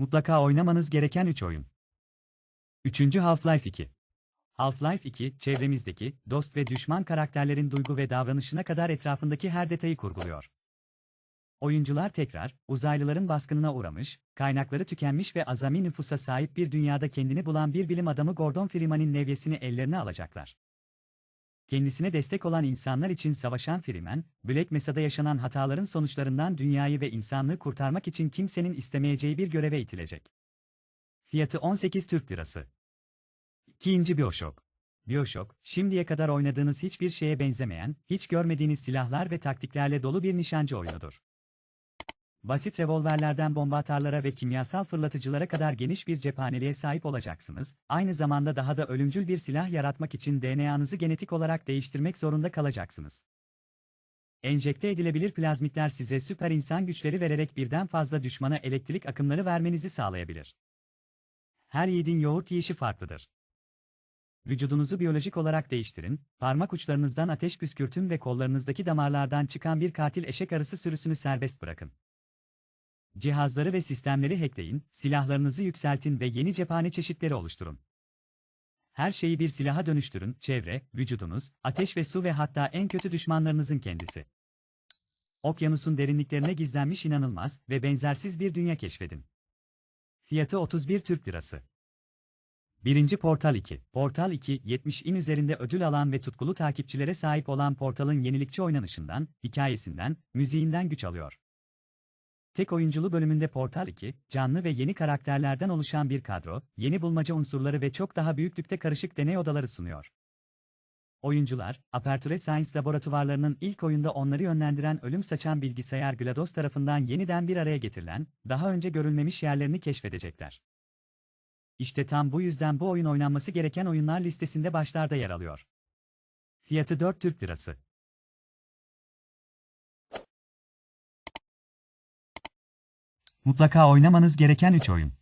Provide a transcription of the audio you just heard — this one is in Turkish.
Mutlaka oynamanız gereken 3 oyun. 3. Half-Life 2 Half-Life 2, çevremizdeki, dost ve düşman karakterlerin duygu ve davranışına kadar etrafındaki her detayı kurguluyor. Oyuncular tekrar, uzaylıların baskınına uğramış, kaynakları tükenmiş ve azami nüfusa sahip bir dünyada kendini bulan bir bilim adamı Gordon Freeman'in nevyesini ellerine alacaklar. Kendisine destek olan insanlar için savaşan Freeman, Black Mesa'da yaşanan hataların sonuçlarından dünyayı ve insanlığı kurtarmak için kimsenin istemeyeceği bir göreve itilecek. Fiyatı 18 Türk Lirası. İkinci Bioshock. Bioshock, şimdiye kadar oynadığınız hiçbir şeye benzemeyen, hiç görmediğiniz silahlar ve taktiklerle dolu bir nişancı oyunudur. Basit revolverlerden bomba atarlara ve kimyasal fırlatıcılara kadar geniş bir cephaneliğe sahip olacaksınız, aynı zamanda daha da ölümcül bir silah yaratmak için DNA'nızı genetik olarak değiştirmek zorunda kalacaksınız. Enjekte edilebilir plazmitler size süper insan güçleri vererek birden fazla düşmana elektrik akımları vermenizi sağlayabilir. Her yiğidin yoğurt yiyişi farklıdır. Vücudunuzu biyolojik olarak değiştirin, parmak uçlarınızdan ateş püskürtün ve kollarınızdaki damarlardan çıkan bir katil eşek arısı sürüsünü serbest bırakın. Cihazları ve sistemleri hackleyin, silahlarınızı yükseltin ve yeni cephane çeşitleri oluşturun. Her şeyi bir silaha dönüştürün, çevre, vücudunuz, ateş ve su ve hatta en kötü düşmanlarınızın kendisi. Okyanusun derinliklerine gizlenmiş inanılmaz ve benzersiz bir dünya keşfedin. Fiyatı 31 Türk Lirası. 1. Portal 2. Portal 2, 70 in üzerinde ödül alan ve tutkulu takipçilere sahip olan Portal'ın yenilikçi oynanışından, hikayesinden, müziğinden güç alıyor. Tek oyunculu bölümünde Portal 2, canlı ve yeni karakterlerden oluşan bir kadro, yeni bulmaca unsurları ve çok daha büyüklükte karışık deney odaları sunuyor. Oyuncular, Aperture Science laboratuvarlarının ilk oyunda onları yönlendiren ölüm saçan bilgisayar GLaDOS tarafından yeniden bir araya getirilen, daha önce görülmemiş yerlerini keşfedecekler. İşte tam bu yüzden bu oyun oynanması gereken oyunlar listesinde başlarda yer alıyor. Fiyatı 4 Türk Lirası. Mutlaka oynamanız gereken 3 oyun.